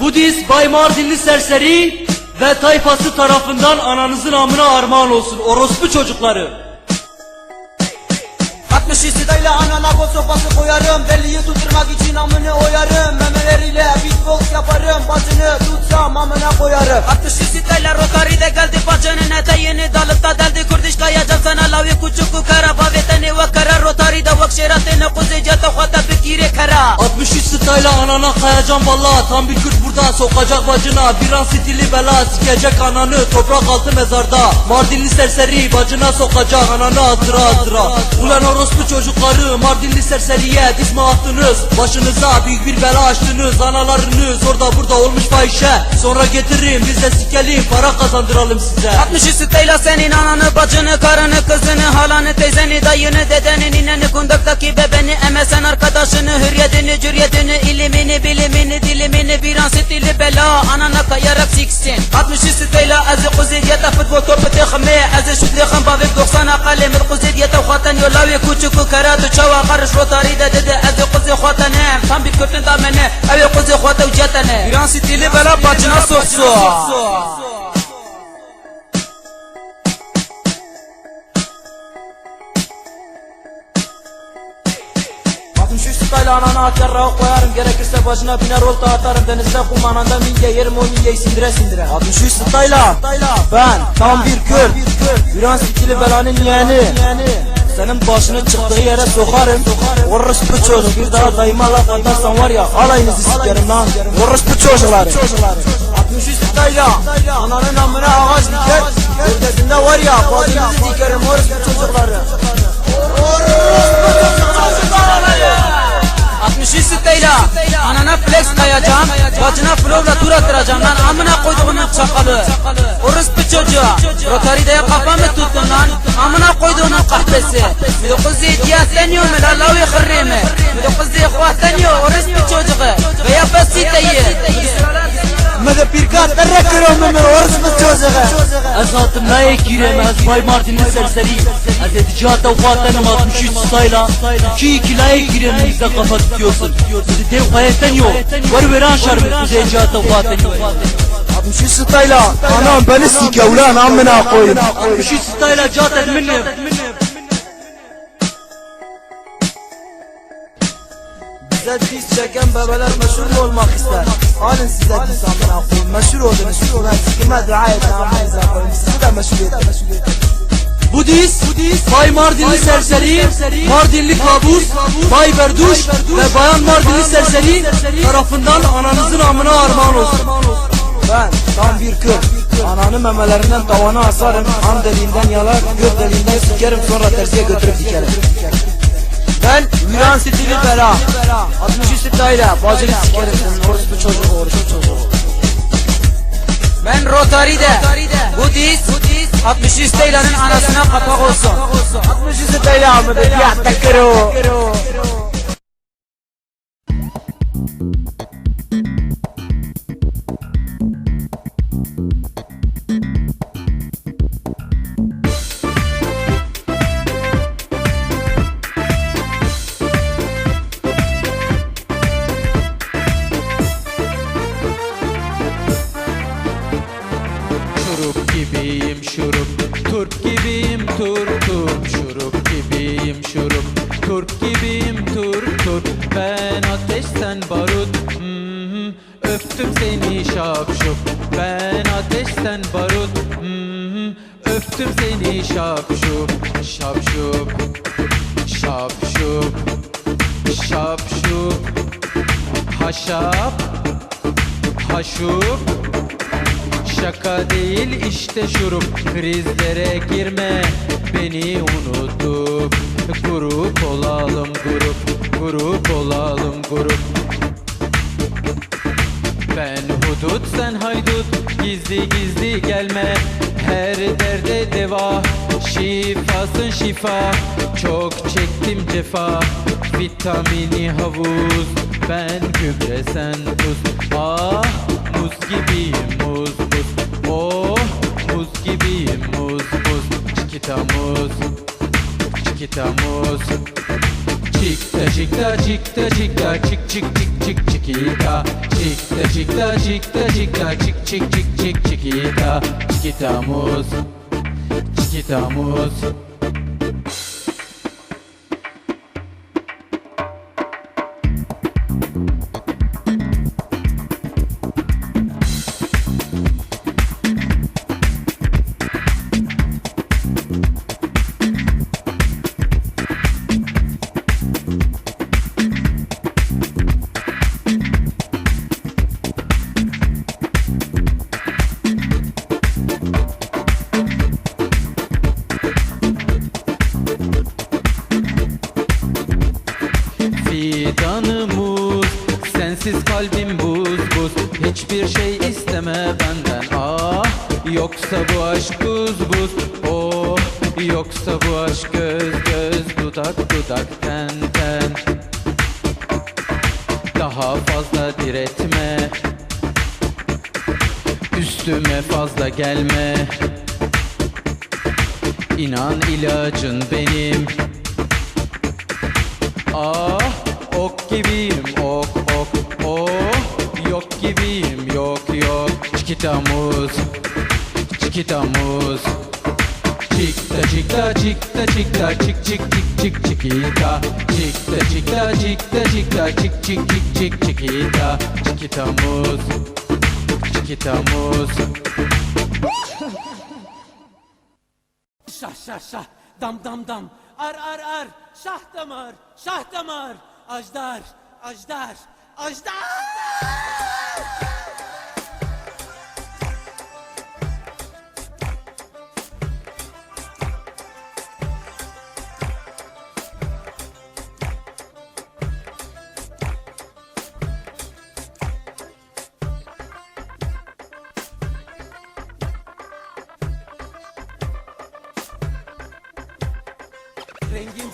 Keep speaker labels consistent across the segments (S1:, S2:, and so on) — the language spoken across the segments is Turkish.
S1: Bu diz Bay Mardinli serseri ve tayfası tarafından ananızın amına armağan olsun orospu çocukları.
S2: 60 sidayla anana kol sopası koyarım Deliyi tutturmak için amını oyarım Memeleriyle beatbox yaparım Bacını tutsam amına koyarım 60 sidayla rotari de geldi bacının eteğini Dalıp da deldi kurdiş kayacak sana lavi kuçuku kara Paveteni
S1: kayacağım valla Tam bir Kürt burada. Sokacak bacına Bir an stili bela sikecek ananı. Toprak altı mezarda Mardinli serseri bacına sokacak ananı hatıra hatıra Ulan orospu çocukları Mardinli serseriye diz mi attınız. Başınıza büyük bir bela açtınız Analarınız orada burada olmuş fahişe. Sonra getirin biz de sikelim para kazandıralım size.
S2: 60 sidayla senin ananı bacını karını kızını halanı teyzeni dayını dedeni nineni kundaktaki bebeni emesen arkadaşını hürriyetini cüryetini ilimini bilimini dilimini bir an stili bela. Anana kayarak siksin. 60 sidayla azı kuzidiyete futbol topu tıkhmi azı şutli khambavik 90 akalim kuzidiyete khatan yolavi kuçuku karadu çava karış rotari de dedi azı kuzi khatanem tam bir kötün damene evi kuzi khata ucetene bir an stili bela bacına soksu Şu sütayla anana at yarrağı koyarım. Gerekirse başına biner olta atarım. Denizde kum ananda midye yerim o midyeyi sindire sindire. 63 sütayla Ben tam bir kör Bir an sikili belanın yeğeni. Senin başını çıktığı yere sokarım. Orospu çocuk bir daha dayıma laf atarsan var ya Alayınızı sikerim lan. Orospu çocukları 63 sütayla Ananın amına ağaç diker. Ördesinde var ya Bacınızı dikerim orospu çocukları flex kayacağım Bacına flowla tur attıracağım lan. Amına koyduğumun çakalı. Orospu çocuğa Rotary'de kafa mı tuttun lan? Amına koyduğunun kahvesi Müdokuzzi ihtiyattan yok mu lan? Lavi hırrimi Müdokuzzi yok Orospu çocuğu. Veya basiteyi Mede pirkat Errekir ömrümü orospu çocuğu
S1: Ez hatım neye girem ez Bay Mardinli serseri. Ez edicata ufatanım 63 style'a 2-2 neye girem bize kafa tutuyorsun. Bizi dev hayetten yok. Var veren şarbet bize edicata ufatanım
S2: 63 siteyle Anam beni sike ulan amına koyun
S1: 63 style'a cat edminim
S2: Bize diz çeken bebeler meşhur olmak ister? Alın size diz amına koyun Meşhur oldunuz Ulan sikime dua edin amınıza koyun Sizi de meşhur edin
S1: Bu diz Bay Mardinli serseri Mardinli kabus. Bay Berduş ve Bayan Mardinli serseri tarafından ananızın amına armağan olsun.
S2: Ben tam bir kır Ananı memelerinden tavana asarım. An deliğinden yalar Göt deliğinden sikerim. Sonra terziye götürüp dikerim ben Viran stili bela 63 sitayla Bacını sikerim senin orospu çocuğu orospu çocuğu. Ben Rotary'de Bu diz 63 Steyla'nın anasına kapak olsun. 63 Steyla mı dedi ya tekero
S3: Şurup gibiyim şurup. Turp gibiyim turpum Şurup gibiyim şurup. Turp gibiyim turp turp. Ben ateş sen barut. Hmm, Öptüm seni şapşup Ben ateş sen barut. Hmm, Öptüm seni şapşup Şapşup Şapşup Şapşup Haşap Haşup Şaka değil işte şurup. Krizlere girme beni unutup Grup olalım grup Grup olalım grup. Ben hudut sen haydut. Gizli gizli gelme Her derde deva. Şifasın şifa Çok çektim cefa. Vitamini havuz Ben gübre sen tuz. Ah muz gibiyim muz Çikita muz Çikita muz Çikte Çikta çikta çikta. Çik çik çik çik çikita. Çikta çikta çikta çikta. Çik çik çik çik çikita. Çikita muz Çikita muz Hiçbir şey isteme benden. Ah yoksa bu aşk buz buz. Oh yoksa bu aşk göz göz Dudak dudak ten ten. Daha fazla diretme. Üstüme fazla gelme. İnan ilacın benim. Ah ok gibiyim ok ok oh gibiyim. Yok yok. Çikita muz. Çikita muz. Çikta çikta çikta çikta. Çik çik çik çik çikita. Çikta çikta çikta çikta. Çik çik çik çik çikita. Çikita muz. Çikita muz.
S4: Şah şah şah, dam dam dam, ar ar ar, şah damar, şah damar, ajdar, ajdar, ajdar.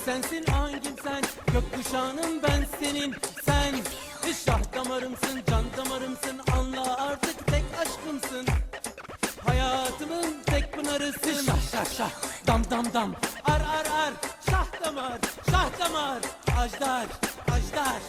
S4: Sensin, hangim sen, gökkuşağının ben senin, sen. Şah damarımsın, can damarımsın, anla artık tek aşkımsın. Hayatımın tek pınarısın. Şah şah şah, dam dam dam, ar ar ar, şah damar, şah damar, ajdar, ajdar.